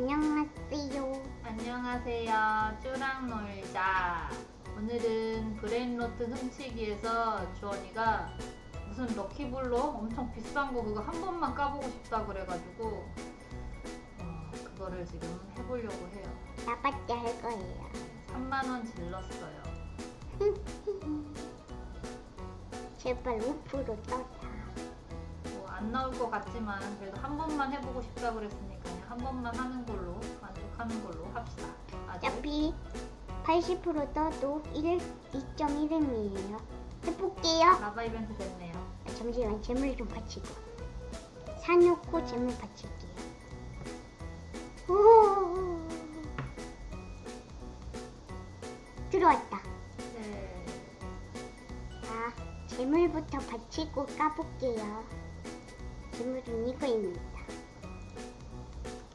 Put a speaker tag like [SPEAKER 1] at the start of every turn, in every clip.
[SPEAKER 1] 안녕하세요.
[SPEAKER 2] 안녕하세요. 쭈랑 놀자. 오늘은 브레인로트 훔치기에서 주원이가 무슨 럭키블로 엄청 비싼 거 그거 한 번만 까보고 싶다 그래가지고 어, 그거를 지금 해보려고 해요.
[SPEAKER 1] 나밖에 할 거예요.
[SPEAKER 2] 3만 원 질렀어요.
[SPEAKER 1] 제발 5% 떠자.
[SPEAKER 2] 뭐 안 나올 것 같지만 그래도 한 번만 해보고 싶다 그랬으니까 한 번만 하는 걸로 만족하는 걸로 합시다. 아주
[SPEAKER 1] 어차피 80% 떠도 1, 2.1음이에요. 해볼게요.
[SPEAKER 2] 라바 이벤트 됐네요.
[SPEAKER 1] 아, 잠시만 재물 좀 받치고. 사놓고 재물 받칠게요. 오. 들어왔다.
[SPEAKER 2] 네.
[SPEAKER 1] 자, 재물부터 받치고 까볼게요. 재물은 이거입니다.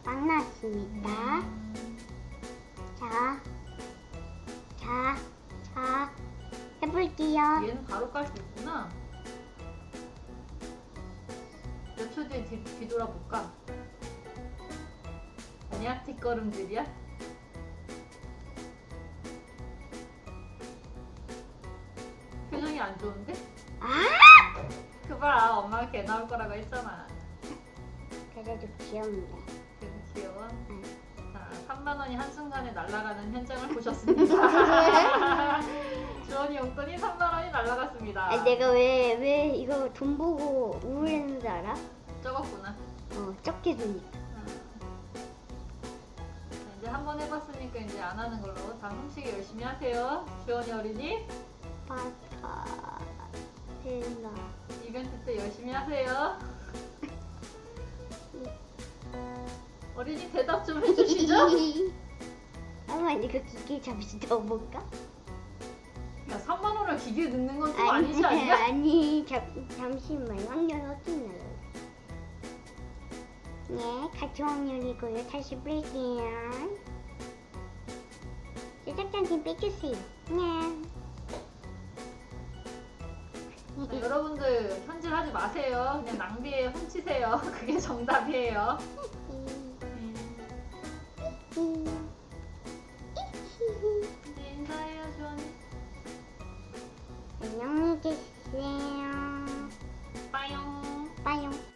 [SPEAKER 2] 음,
[SPEAKER 1] 자, 자, 자, 해볼게요.
[SPEAKER 2] 얘는 바로 깔 수 있구나. 몇 초 뒤에 뒤, 뒤돌아볼까? 아니야? 뒷걸음질이야? 표정이 안 좋은데?
[SPEAKER 1] 아!
[SPEAKER 2] 그 봐라 엄마가 개 나올 거라고 했잖아
[SPEAKER 1] 그래도 귀엽네.
[SPEAKER 2] 귀여워
[SPEAKER 1] 응.
[SPEAKER 2] 자 3만 원이 한순간에 날아가는 현장을 보셨습니다 주원이 용돈이 3만 원이 날아갔습니다
[SPEAKER 1] 아, 내가 왜, 왜 이거 돈 보고 우울했는지 알아?
[SPEAKER 2] 적었구나
[SPEAKER 1] 어, 적게 주니까.
[SPEAKER 2] 자, 이제 한 번 해봤으니까 이제 안 하는 걸로 다음 훔치기 열심히 하세요. 주원이 어린이
[SPEAKER 1] 파파, 헬라.
[SPEAKER 2] 이벤트 때 열심히 하세요. 어린이 대답 좀 해주시죠.
[SPEAKER 1] 어머니 그 기계 잠시 넣어볼까?
[SPEAKER 2] 야 3만 원을 기계에 넣는 건좀 아니지 않냐?
[SPEAKER 1] 아니, 잠, 잠시만. 확률 확인해요. 네, 같이 확률이고요. 다시 볼게요. 제작자님 빼주세요. 네.
[SPEAKER 2] 자, 여러분들 현질하지 마세요. 그냥 낭비에 훔치세요. 그게 정답이에요. Ooh.